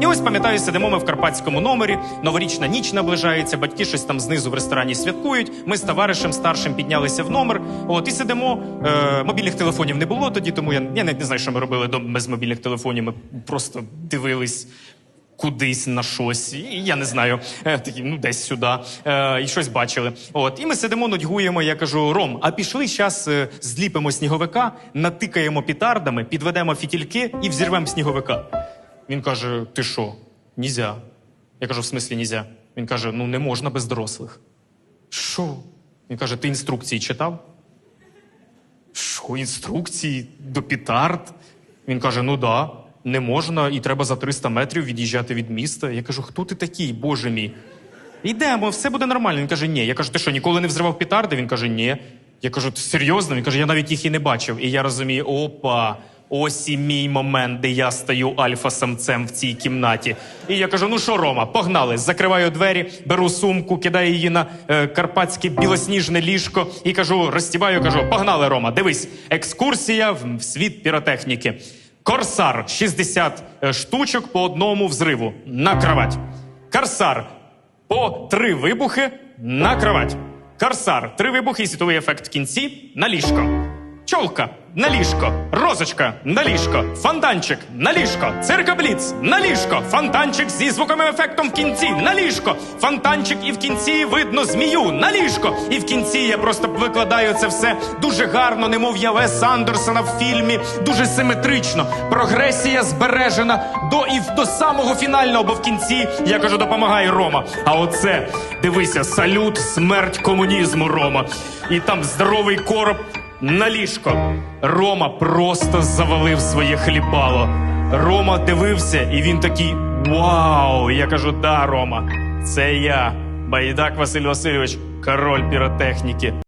І ось пам'ятаю, сидимо ми в карпатському номері. Новорічна ніч наближається. Батьки щось там знизу в ресторані святкують. Ми з товаришем старшим піднялися в номер. От і сидимо. Е, мобільних телефонів не було тоді, тому я, я навіть не знаю, що ми робили до- без мобільних телефонів. Ми просто дивились кудись на щось, і я не знаю, е, такі, ну десь сюди, е, і щось бачили. От, і ми сидимо, нудьгуємо. Я кажу: Ром, а пішли зараз зліпимо сніговика, натикаємо пітардами, підведемо фітільки і взірвемо сніговика. Він каже: Ти що? Нізя. Я кажу, в смислі нізя. Він каже: ну не можна без дорослих. Що? Він каже: ти інструкції читав? Що, інструкції до пітард? Він каже: ну да, не можна, і треба за 300 метрів від'їжджати від міста. Я кажу, хто ти такий, боже мій? Йдемо, все буде нормально. Він каже, ні. Я кажу, ти що, ніколи не взривав петарди? Він каже, ні. Я кажу, серйозно? Він каже, я навіть їх і не бачив. І я розумію, опа, ось і мій момент, де я стаю альфа-самцем в цій кімнаті. І я кажу: ну що, Рома, погнали. Закриваю двері, беру сумку, кидаю її на е, карпатське білосніжне ліжко і кажу, розстібаю, кажу, погнали, Рома, дивись, екскурсія в світ піротехніки. Корсар 60 штучок по одному взриву на кровать. Корсар по три вибухи на кровать. Корсар, три вибухи і світовий ефект в кінці на ліжко. Чолка на ліжко, розочка на ліжко, фонтанчик на ліжко, циркабліц на ліжко, фонтанчик зі звуковим ефектом в кінці на ліжко, фонтанчик і в кінці видно змію на ліжко. І в кінці я просто викладаю це все дуже гарно, немов я Вес Андерсона в фільмі, дуже симетрично. Прогресія збережена до і до самого фінального, бо в кінці я кажу, допомагай Рома. А оце дивися, салют, смерть комунізму, Рома. І там здоровий короб на ліжко. Рома просто завалив своє хлібало. Рома дивився, і він такий: Вау! Я кажу, да, Рома, це я, Байдак Василь Васильович, король піротехніки.